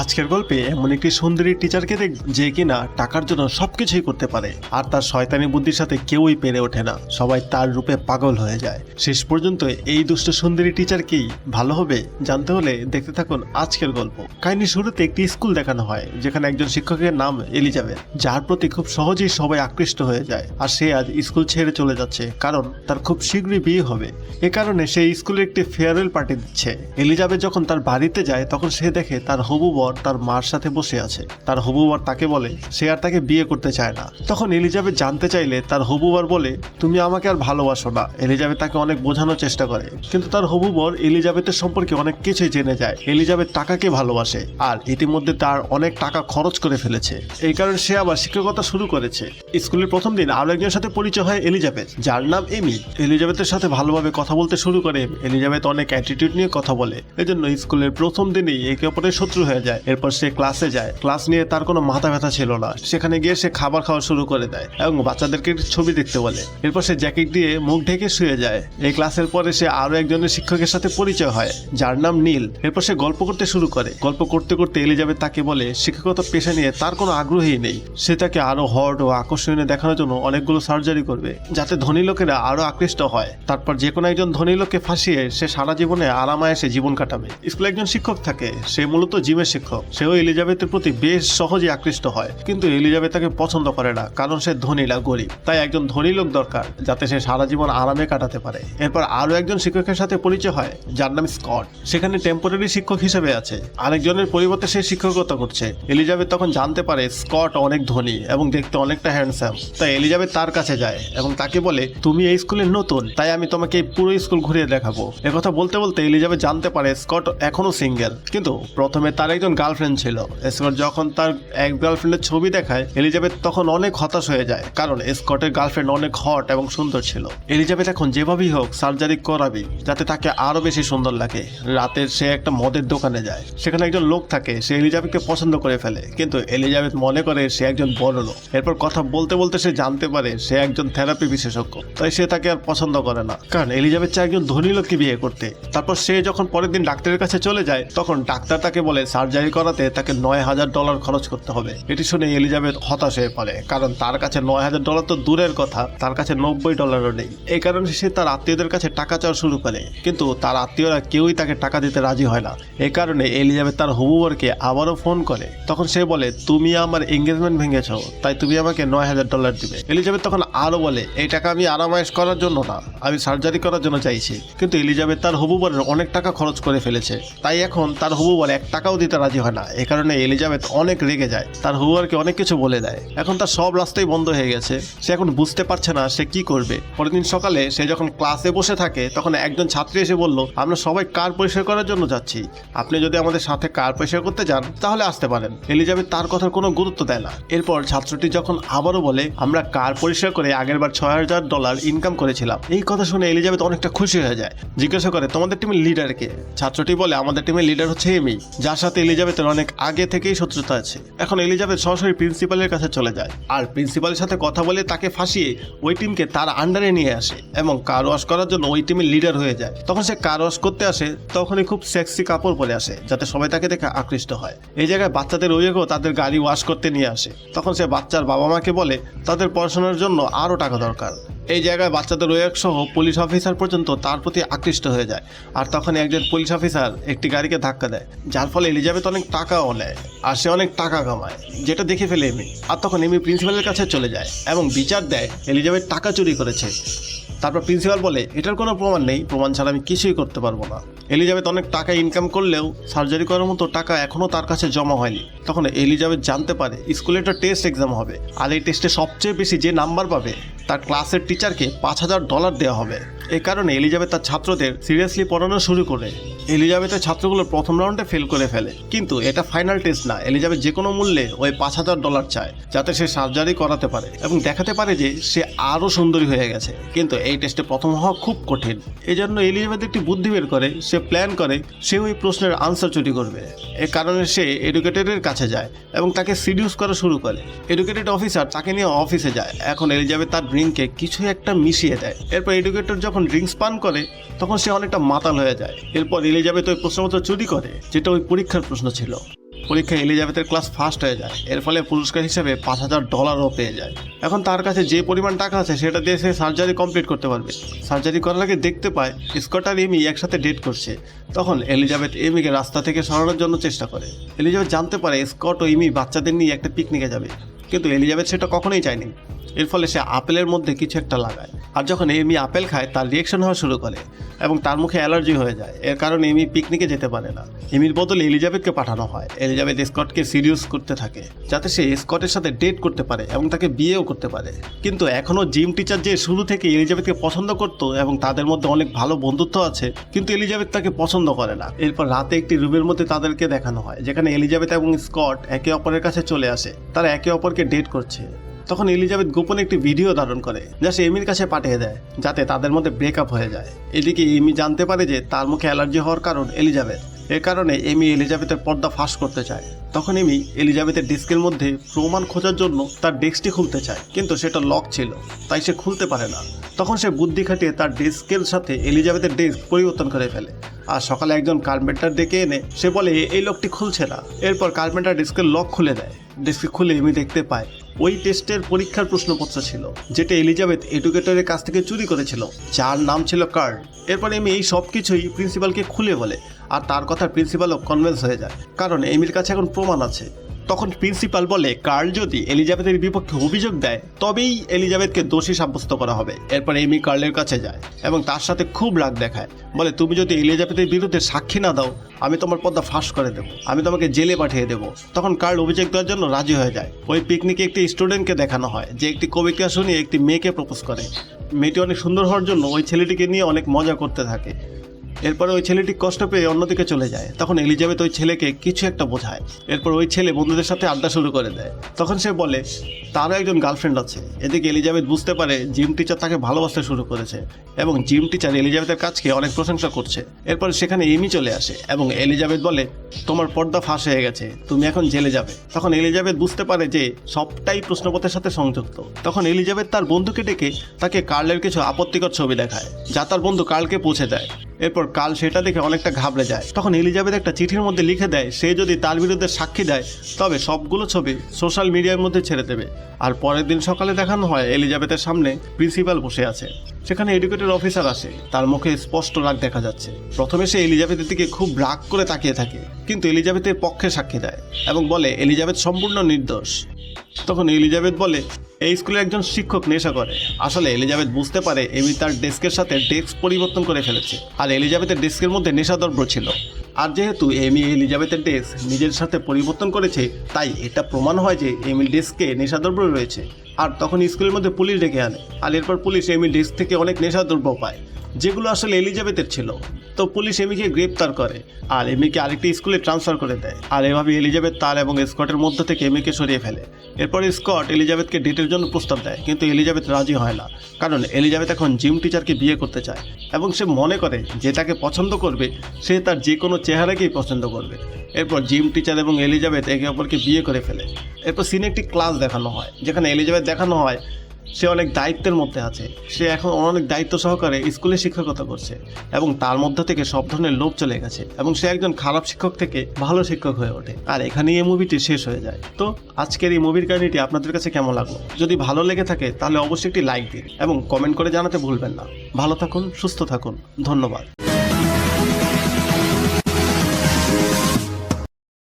আজকের গল্পে এমন একটি সুন্দরী টিচারকে দেখ যে কিনা টাকার জন্য সবকিছুই করতে পারে, আর তার শয়তানি বুদ্ধির সাথে কেউই পেরে ওঠে না। সবাই তার রূপে পাগল হয়ে যায়। শেষ পর্যন্ত এই দুষ্ট সুন্দরী টিচারকেই ভালো হবে জানতে হলে দেখতে থাকুন আজকের গল্প। কাহিনী শুরুতে একটি স্কুল দেখানো হয়, যেখানে একজন শিক্ষকের নাম এলিজাবেথ, যার প্রতি খুব সহজেই সবাই আকৃষ্ট হয়ে যায়, আর সে আজ স্কুল ছেড়ে চলে যাচ্ছে, কারণ তার খুব শীঘ্রই বিয়ে হবে। এ কারণে সে স্কুলে একটি ফেয়ারওয়েল পার্টি দিচ্ছে। এলিজাবেথ যখন তার বাড়িতে যায়, তখন সে দেখে তার হবু বর তার মার সাথে বসে আছে। তার হবু বর তাকে বলে, সে আর তাকে বিয়ে করতে চায় না। তখন এলিজাবেথ জানতে চাইলে তার হবু বর বলে, তুমি আমাকে আর ভালোবাসো না। এলিজাবেথ তাকে অনেক বোঝানোর চেষ্টা করে। কিন্তু তার হবু বর এলিজাবেথের সম্পর্কে অনেক কিছুই জেনে যায়। এলিজাবেথ টাকাকে ভালোবাসে আর ইতিমধ্যে তার অনেক টাকা খরচ করে ফেলেছে। এই কারণে সে আবার শিক্ষকতা শুরু করেছে। স্কুলের প্রথম দিন আরও একজনের সাথে পরিচয় হয় এলিজাবেথ, যার নাম এমি এলিজাবেথের সাথে ভালোভাবে কথা বলতে শুরু করে এলিজাবেথ অনেক অ্যাটিটিউড নিয়ে কথা বলে। এজন্য স্কুলের প্রথম দিনেই একে অপরের শত্রু হয়ে যায়। এরপর সে ক্লাসে যায়। ক্লাস নিয়ে তার কোনো মাথা ব্যথা ছিল না। সেখানে গিয়ে সে খাবার খাওয়া শুরু করে দেয় এবং বাচ্চাদেরকে ছবি দেখতে বলে। এরপর সে জ্যাকেট দিয়ে মুখ ঢেকে শুয়ে যায়। এই ক্লাসের পরে সে আরও একজনের শিক্ষকের সাথে পরিচয় হয়, যার নাম নীল। এরপর সে গল্প করতে শুরু করে। গল্প করতে করতে এলিজাবেথ তাকে বলে, শিক্ষকতা পেশা নিয়ে তার কোনো আগ্রহী নেই। সে তাকে আরও হট ও আকর্ষণীয় দেখানোর জন্য অনেকগুলো সার্জারি করবে, যাতে ধনী লোকেরা আরও আকৃষ্ট হয়। তারপর যে কোনো একজন ধনী লোককে ফাঁসিয়ে সে সারা জীবনে আরামায়াসে জীবন কাটাবে। স্কুলে একজন শিক্ষক থাকে, সে মূলত জিমের শিক্ষক। সেও এলিজাবেথের প্রতি বেশ সহজে আকৃষ্ট হয়। কিন্তু এলিজাবেথ তাকে পছন্দ করে না, কারণ সে ধনী না, গরিব। তাই একজন ধনী লোক দরকার, যাতে সে সারা জীবন আরামে কাটাতে পারে। এরপর আরও একজন শিক্ষকের সাথে পরিচয় হয়, যার নাম স্কট। সেখানে টেম্পোরারি শিক্ষক হিসেবে আছে। আরেকজনের পরিবর্তে সে শিক্ষকতা করছে। এলিজাবেথ তখন জানতে পারে স্কট অনেক ধনী এবং দেখতে অনেকটা হ্যান্ডসাম তাই এলিজাবেথ তার কাছে যায় এবং তাকে বলে, তুমি এই স্কুলে নতুন, তাই আমি তোমাকে পুরো স্কুল ঘুরিয়ে দেখাবো। একথা বলতে বলতে এলিজাবেথ জানতে পারে স্কট এখনও সিঙ্গেল। কিন্তু প্রথমে তার একজন গার্লফ্রেন্ড ছিল। স্কট যখন তার এক গার্লফ্রেন্ডের ছবি দেখায় এলিজাবেথ তখন অনেক হতাশ হয়ে যায়। কারণ স্কটের গার্লফ্রেন্ড অনেক হট এবং সুন্দর ছিল। এলিজাবেথ এখন যেভাবেই হোক সার্জারি করাবি, যাতে তাকে আরও বেশি সুন্দর লাগে। রাতে সে একটা মদের দোকানে যায়। সেখানে একজন লোক থাকে, সে এলিজাবেথকে পছন্দ করে ফেলে। কিন্তু এলিজাবেথ মনে করে সে একজন বড় লোক। এরপর কথা বলতে বলতে সে জানতে পারে সে একজন থেরাপি বিশেষজ্ঞ। তাই সে তাকে আর পছন্দ করে না। কারণ এলিজাবেথ চায় একজন ধনী লোককে বিয়ে করতে। তারপর সে যখন পরের দিন ডাক্তারের কাছে চলে যায়, তখন ডাক্তার তাকে বলে সার্জারি করাতে তাকে নয় হাজার ডলার খরচ করতে হবে। এটি শুনে এলিজাবেথ হতাশ হয়ে পড়ে, কারণ তার কাছে নয় হাজার ডলার তো দূরের কথা, তার কাছে নব্বই ডলারও নেই। এই কারণে সে তার আত্মীয়দের কাছে টাকা চাওয়া শুরু করে, কিন্তু তার আত্মীয়রা কেউই তাকে টাকা দিতে রাজি হয় না। এই কারণে এলিজাবেথ তার হবুবরকে আবারও ফোন করে। তখন সে বলে, তুমি আমার এঙ্গেজমেন্ট ভেঙেছ, তাই তুমি আমাকে নয় হাজার ডলার দিবে। এলিজাবেথ তখন আরও বলে, এই টাকা আমি আরামায়েশ করার জন্য না, আমি সার্জারি করার জন্য চাইছি। কিন্তু এলিজাবেথ তার হবুবরের অনেক টাকা খরচ করে ফেলেছে। তাই এখন তার হবুবর এক টাকাও দিতে রাজি হয় না। এ কারণে এলিজাবেথ অনেক রেগে যায়। তার হুয়ারকে অনেক কিছু বলে দেয়। এখন তার সব রাস্তাই বন্ধ হয়ে গেছে। সে এখন বুঝতে পারছে না সে কি করবে। পরের দিন সকালে সে যখন ক্লাসে বসে থাকে, তখন একজন ছাত্রী এসে বলল, আমরা সবাই কার পরিষ্কার করার জন্য যাচ্ছি? আপনি যদি আমাদের সাথে কার পরিষ্কার করতে যান, তাহলে আসতে পারেন। এলিজাবেথ তার কথার কোনো গুরুত্ব দেয় না। এরপর ছাত্রটি যখন আবারও বলে, আমরা কার পরিষ্কার করে আগের বার ছয় হাজার ডলার ইনকাম করেছিলাম? এই কথা শুনে এলিজাবেথ অনেকটা খুশি হয়ে যায়। জিজ্ঞাসা করে, তোমাদের টিমের লিডারকে ছাত্রটি বলে, আমাদের টিমের লিডার হচ্ছে এমি যার সাথে এলিজাবেথের অনেক আগে থেকেই শত্রুতা আছে। এখন এলিজাবেথ সরাসরি প্রিন্সিপালের কাছে চলে যায়। আর প্রিন্সিপালের সাথে কথা বলে তাকে ফাঁসিয়ে ওই টিমকে তার আন্ডারে নিয়ে আসে এবং কার ওয়াশ করার জন্য ওই টিমের লিডার হয়ে যায়। তখন সে কার ওয়াশ করতে আসে, তখনই খুব সেক্সি কাপড় পরে আসে, যাতে সবাই তাকে দেখে আকৃষ্ট হয়। এই জায়গায় বাচ্চাদের ওইগো তাদের গাড়ি ওয়াশ করতে নিয়ে আসে। তখন সে বাচ্চার বাবা মাকে বলে, তাদের পড়াশোনার জন্য আরও টাকা দরকার। এই জায়গায় বাচ্চাদের ওয়েক সহ পুলিশ অফিসার পর্যন্ত তার প্রতি আকৃষ্ট হয়ে যায়। আর তখন একজন পুলিশ অফিসার একটি গাড়িকে ধাক্কা দেয়, যার ফলে এলিজাবেথ অনেক টাকাও নেয় আর সে অনেক টাকা কামায়, যেটা দেখে ফেলে এমি। আর তখন এমি প্রিন্সিপালের কাছে চলে যায় এবং বিচার দেয় এলিজাবেথ টাকা চুরি করেছে। তারপর প্রিন্সিপাল বলে, এটার কোনো প্রমাণ নেই, প্রমাণ ছাড়া আমি কিছুই করতে পারব না। এলিজাবেথ অনেক টাকা ইনকাম করলেও সার্জারি করার মতো টাকা এখনও তার কাছে জমা হয়নি। তখন এলিজাবেথ জানতে পারে, স্কুলে একটা টেস্ট এক্সাম হবে। আর এই টেস্টে সবচেয়ে বেশি যে নাম্বার পাবে তার ক্লাসের টিচারকে পাঁচ হাজার ডলার দেওয়া হবে। এই কারণে এলিজাবেথ তার ছাত্রদের সিরিয়াসলি পড়ানো শুরু করে। এলিজাবেথের ছাত্রগুলো প্রথম রাউন্ডে ফেল করে ফেলে। কিন্তু এটা ফাইনাল টেস্ট না। এলিজাবেথ যে কোনো মূল্যে ওই পাঁচ হাজার ডলার চায়, যাতে সে সার্জারি করাতে পারে এবং দেখাতে পারে যে সে আরও সুন্দরী হয়ে গেছে। কিন্তু এই টেস্টে প্রথম হওয়া খুব কঠিন। এই জন্য এলিজাবেথ একটি বুদ্ধি বের করে, সে প্ল্যান করে, সে ওই প্রশ্নের আনসার চুরি করবে। এ কারণে সে এডুকেটেডের কাছে যায় এবং তাকে সিডিউস করা শুরু করে। এডুকেটেড অফিসার তাকে নিয়ে অফিসে যায়। এখন এলিজাবেথ তার ড্রিঙ্কে কিছু একটা মিশিয়ে দেয়। এরপর এডুকেটর যখন ড্রিঙ্কস পান করে, তখন সে অনেকটা মাতাল হয়ে যায়। এরপর এলিজাবেথ ওই প্রশ্নপত্র চুরি করে, যেটা ওই পরীক্ষার প্রশ্ন ছিল। পরীক্ষায় এলিজাবেথের ক্লাস ফার্স্ট হয়ে যায়। এর ফলে পুরস্কার হিসেবে পাঁচ হাজার ডলারও পেয়ে যায়। এখন তার কাছে যে পরিমাণ টাকা আছে, সেটা দিয়ে সে সার্জারি কমপ্লিট করতে পারবে। সার্জারি করার আগে দেখতে পায়, স্কট আর এমি একসাথে ডেট করছে। তখন এলিজাবেথ এমিকে রাস্তা থেকে সরানোর জন্য চেষ্টা করে। এলিজাবেথ জানতে পারে স্কট ও এমি বাচ্চাদের নিয়ে একটা পিকনিকে যাবে। কিন্তু এলিজাবেথ সেটা কখনোই চায়নি। এর ফলে সে আপেলের মধ্যে কিছু একটা লাগায়। আর যখন এমি আপেল খায়, তার রিয়েকশন হওয়া শুরু করে এবং তার মুখে অ্যালার্জি হয়ে যায়। এর কারণে এমি পিকনিকে যেতে পারে না। এমির বদলে এলিজাবেথকে পাঠানো হয়। এলিজাবেথ স্কটকে সিরিয়াস করতে থাকে, যাতে সে স্কটের সাথে ডেট করতে পারে এবং তাকে বিয়েও করতে পারে। কিন্তু এখনও জিম টিচার যে শুরু থেকে এলিজাবেথকে পছন্দ করতো এবং তাদের মধ্যে অনেক ভালো বন্ধুত্ব আছে, কিন্তু এলিজাবেথ তাকে পছন্দ করে না। এরপর রাতে একটি রুমের মধ্যে তাদেরকে দেখানো হয়, যেখানে এলিজাবেথ এবং স্কট একে অপরের কাছে চলে আসে। তারা একে অপরকে ডেট করছে। তখন এলিজাবেথ গোপনে একটি ভিডিও ধারণ করে যা সে এমির কাছে পাঠিয়ে দেয়, যাতে তাদের মধ্যে ব্রেকআপ হয়ে যায়। এদিকে এমি জানতে পারে যে তার মুখে অ্যালার্জি হওয়ার কারণ এলিজাবেথ। এর কারণে এমি এলিজাবেথের পর্দা ফাঁস করতে চায়। তখন এমি এলিজাবেথের ডেস্কের মধ্যে প্রমাণ খোঁজার জন্য তার ডেস্কটি খুলতে চায়, কিন্তু সেটা লক ছিল, তাই সে খুলতে পারে না। তখন সে বুদ্ধি খাটিয়ে তার ডেস্কের সাথে এলিজাবেথের ডেস্ক পরিবর্তন করে ফেলে। আর সকালে একজন কার্পেন্টার ডেকে এনে, সে বলে এই লকটি খুলছে না। এরপর কার্পেন্টার ডেস্কের লক খুলে দেয়। ডেস্ক খুলে এমি দেখতে পায় ওই টেস্টের পরীক্ষার প্রশ্নপত্র ছিল, যেটা এলিজাবেথ এডুকেটরের কাছ থেকে চুরি করেছিল। যার নাম ছিল কার্ড এরপর এমি এই সব কিছুই প্রিন্সিপালকে খুলে বলে, আর তার কথা প্রিন্সিপালও কনভেন্স হয়ে যায়, কারণ এমির কাছে এখন প্রমাণ আছে। তখন প্রিন্সিপাল বলে, কার্ল যদি এলিজাবেথের বিপক্ষে অভিযোগ দেয়, তবেই এলিজাবেথকে দোষী সাব্যস্ত করা হবে। এরপর এমি কার্লের কাছে যায় এবং তার সাথে খুব রাগ দেখায়। বলে, তুমি যদি এলিজাবেথের বিরুদ্ধে সাক্ষী না দাও, আমি তোমার পদ্মা ফাঁস করে দেবো। আমি তোমাকে জেলে পাঠিয়ে দেবো। তখন কার্ল অভিযোগ দেওয়ার জন্য রাজি হয়ে যায়। ওই পিকনিকে একটি স্টুডেন্টকে দেখানো হয়, যে একটি কবিতা শুনিয়ে একটি মেয়েকে প্রপোজ করে। মেয়েটি অনেক সুন্দর হওয়ার জন্য ওই ছেলেটিকে নিয়ে অনেক মজা করতে থাকে। এরপরে ওই ছেলেটি কষ্ট পেয়ে অন্যদিকে চলে যায়। তখন এলিজাবেথ ওই ছেলেকে কিছু একটা বোঝায়। এরপর ওই ছেলে বন্ধুদের সাথে আড্ডা শুরু করে দেয়। তখন সে বলে, তারও একজন গার্লফ্রেন্ড আছে। এদিকে এলিজাবেথ বুঝতে পারে জিম টিচার তাকে ভালোবাসতে শুরু করেছে এবং জিম টিচার এলিজাবেথের কাজকে অনেক প্রশংসা করছে। এরপর সেখানে এমি চলে আসে এবং এলিজাবেথ বলে, তোমার পর্দা ফাঁস হয়ে গেছে, তুমি এখন জেলে যাবে। তখন এলিজাবেথ বুঝতে পারে যে সবটাই প্রশ্নপত্রের সাথে সংযুক্ত। তখন এলিজাবেথ তার বন্ধুকে ডেকে তাকে কার্লের কিছু আপত্তিকর ছবি দেখায়, যা তার বন্ধু কার্লকে পৌঁছে দেয়। এরপর কাল সেটা দেখে অনেকটা ঘাবড়ে যায়। তখন এলিজাবেথ একটা চিঠির মধ্যে লিখে দেয়, সে যদি তার বিরুদ্ধে সাক্ষী দেয়, তবে সবগুলো ছবি সোশ্যাল মিডিয়ার মধ্যে ছেড়ে দেবে। আর পরের দিন সকালে দেখানো হয় এলিজাবেথের সামনে প্রিন্সিপাল বসে আছে। সেখানে এডুকেটেড অফিসার আসে। তার মুখে স্পষ্ট রাগ দেখা যাচ্ছে। প্রথমে সে এলিজাবেথের দিকে খুব রাগ করে তাকিয়ে থাকে, কিন্তু এলিজাবেথের পক্ষে সাক্ষী দেয় এবং বলে, এলিজাবেথ সম্পূর্ণ নির্দোষ। তখন এলিজাবেথ বলে এই স্কুলে একজন শিক্ষক নেশা করে। আসলে এলিজাবেথ বুঝতে পারে এমি তার ডেস্কের সাথে ডেস্ক পরিবর্তন করে ফেলেছে। আর এলিজাবেথের ডেস্কের মধ্যে নেশা নেশাদ্রব্য ছিল। আর যেহেতু এমি এলিজাবেথের ডেস্ক নিজের সাথে পরিবর্তন করেছে, তাই এটা প্রমাণ হয় যে এমির ডেস্কে নেশাদ্রব্য রয়েছে। আর তখন স্কুলের মধ্যে পুলিশ ডেকে আনে। আর এরপর পুলিশ এমির ডেস্ক থেকে অনেক নেশাদ্রব্য পায়, যেগুলো আসলে এলিজাবেথের ছিল। তো পুলিশ এমিকে গ্রেপ্তার করে আর এমিকে আরেকটি স্কুলে ট্রান্সফার করে দেয়। আর এভাবে এলিজাবেথ তার এবং স্কটের মধ্য থেকে এমিকে সরিয়ে ফেলে। এরপর স্কট এলিজাবেথকে ডেটের জন্য প্রস্তাব দেয়, কিন্তু এলিজাবেথ রাজি হয় না, কারণ এলিজাবেথ এখন জিম টিচারকে বিয়ে করতে চায় এবং সে মনে করে যে তাকে পছন্দ করবে, সে তার যে কোনো চেহারাকেই পছন্দ করবে। এরপর জিম টিচার এবং এলিজাবেথ একে অপরকে বিয়ে করে ফেলে। এরপর সিনে একটি ক্লাস দেখানো হয়, যেখানে এলিজাবেথ দেখানো হয় সে অনেক দায়িত্বের মধ্যে আছে। সে এখন অনেক দায়িত্ব সহকারে স্কুলে শিক্ষকতা করছে এবং তার মধ্যে থেকে সব ধরনের লোভ চলে গেছে এবং সে একজন খারাপ শিক্ষক থেকে ভালো শিক্ষক হয়ে ওঠে। আর এখানেই এই মুভিটি শেষ হয়ে যায়। তো আজকের এই মুভির কাহিনীটি আপনাদের কাছে কেমন লাগল? যদি ভালো লেগে থাকে তাহলে অবশ্যই একটি লাইক দিন এবং কমেন্ট করে জানাতে ভুলবেন না। ভালো থাকুন, সুস্থ থাকুন। ধন্যবাদ।